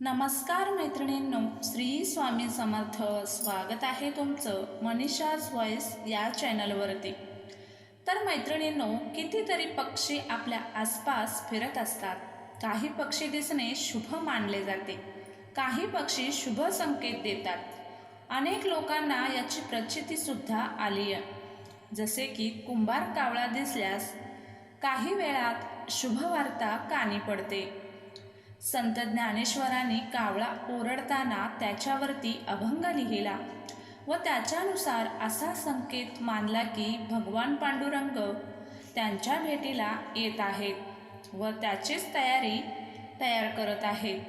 नमस्कार मैत्रिणींनो श्री स्वामी समर्थ. स्वागत आहे तुमचं मनीषाज व्हॉइस या चॅनलवरती. तर मैत्रिणींनो कितीतरी पक्षी आपल्या आसपास फिरत असतात. काही पक्षी दिसणे शुभ मानले जाते. काही पक्षी शुभ संकेत देतात. अनेक लोकांना याची प्रचितीसुद्धा आली आहे. जसे की कुंभार कावळा दिसल्यास काही वेळात शुभवार्ता कानी पडते. संत ज्ञानेश्वरांनी कावळा ओरडताना त्याच्यावरती अभंग लिहिला व त्याच्यानुसार असा संकेत मानला की भगवान पांडुरंग त्यांच्या भेटीला येत आहेत व त्याचीच तयारी तयार करत आहेत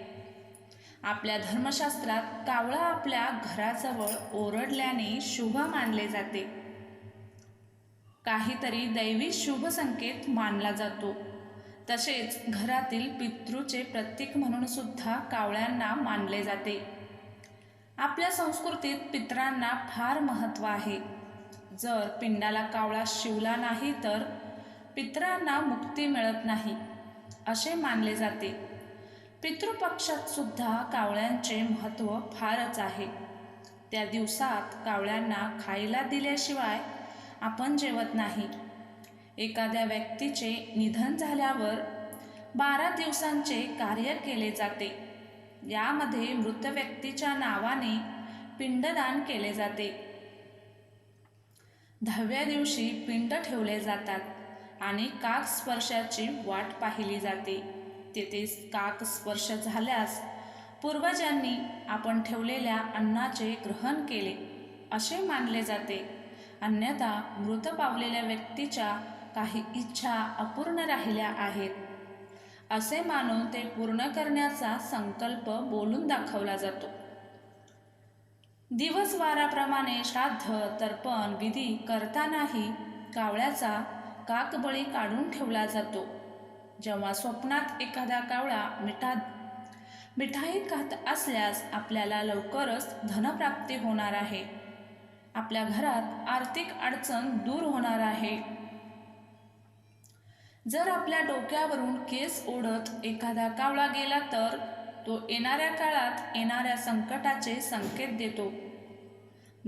आपल्या धर्मशास्त्रात कावळा आपल्या घराजवळ ओरडल्याने शुभ मानले जाते. काहीतरी दैवी शुभ संकेत मानला जातो. तसेच घरातील पितृचे प्रतीक म्हणून सुद्धा कावळ्यांना मानले जाते. आपल्या संस्कृतीत पितरांना फार महत्त्व आहे. जर पिंडाला कावळा शिवला नाही तर पितरांना मुक्ती मिळत नाही असे मानले जाते. पितृपक्षात सुद्धा कावळ्यांचे महत्त्व फारच आहे. त्या दिवसात कावळ्यांना खायला दिल्याशिवाय आपण जेवत नाही. एखाद्या व्यक्तीचे निधन झाल्यावर बारा दिवसांचे कार्य केले जाते. यामध्ये मृत व्यक्तीच्या नावाने पिंडदान केले जाते. दहाव्या दिवशी पिंड ठेवले जातात आणि काक स्पर्शाची वाट पाहिली जाते. तेथे काक स्पर्श झाल्यास पूर्वजांनी आपण ठेवलेल्या अन्नाचे ग्रहण केले असे मानले जाते. अन्यथा मृत पावलेल्या व्यक्तीच्या काही इच्छा अपूर्ण राहिल्या आहेत. असे मानून ते पूर्ण करण्याचा संकल्प बोलून दाखवला जातो. दिवसवाराप्रमाणे श्राद्ध तर्पण विधी करतानाही कावळ्याचा काकबळी काढून ठेवला जातो. जेव्हा स्वप्नात एखादा कावळा मिठात मिठाई खात असल्यास आपल्याला लवकरच धनप्राप्ती होणार आहे. आपल्या घरात आर्थिक अडचण दूर होणार आहे. जर आपल्या डोक्यावरून केस ओढत एखादा कावळा गेला तर तो येणाऱ्या काळात येणाऱ्या संकटाचे संकेत देतो.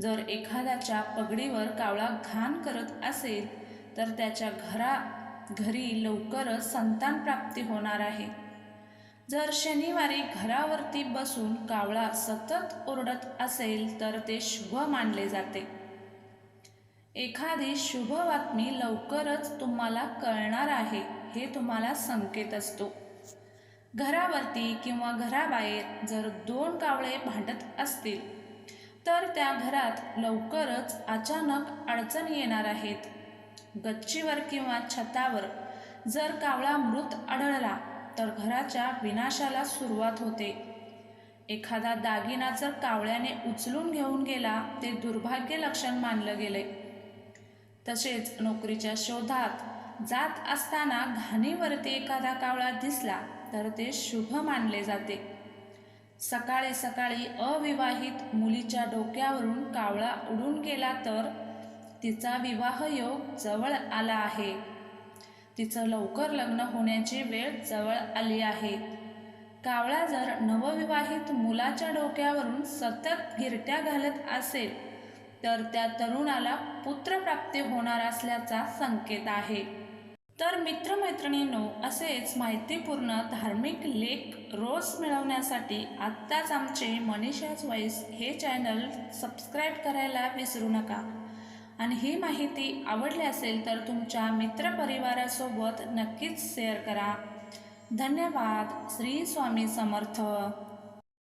जर एखाद्याच्या पगडीवर कावळा घाण करत असेल तर त्याच्या घरा घरी लवकरच संतान प्राप्ती होणार आहे. जर शनिवारी घरावरती बसून कावळा सतत ओरडत असेल तर ते शुभ मानले जाते. एखादी शुभ बातमी लवकरच तुम्हाला कळणार आहे हे तुम्हाला संकेत असतो. घरावरती किंवा घराबाहेर जर दोन कावळे भांडत असतील तर त्या घरात लवकरच अचानक अडचण येणार आहेत. गच्चीवर किंवा छतावर जर कावळा मृत आढळला तर घराच्या विनाशाला सुरुवात होते. एखादा दागिना जर कावळ्याने उचलून घेऊन गेला ते दुर्भाग्य लक्षण मानलं गेले तसेच नोकरीच्या शोधात जात असताना घाणीवरती एखादा कावळा दिसला तर ते शुभ मानले जाते. सकाळी सकाळी अविवाहित मुलीच्या डोक्यावरून कावळा उडून गेला तर तिचा विवाह योग जवळ आला आहे. तिचं लवकर लग्न होण्याची वेळ जवळ आली आहे. कावळा जर नवविवाहित मुलाच्या डोक्यावरून सतत गिरट्या घालत असेल तर त्या तरुणाला पुत्रप्राप्ती होणार असल्याचा संकेत आहे. तर मित्रमैत्रिणींनो असेच माहितीपूर्ण धार्मिक लेख रोज मिळवण्यासाठी आत्ताच आमचे मनीषाज वॉईस हे चॅनल सबस्क्राईब करायला विसरू नका. आणि ही माहिती आवडली असेल तर तुमच्या मित्रपरिवारासोबत नक्कीच शेअर करा. धन्यवाद. श्री स्वामी समर्थ.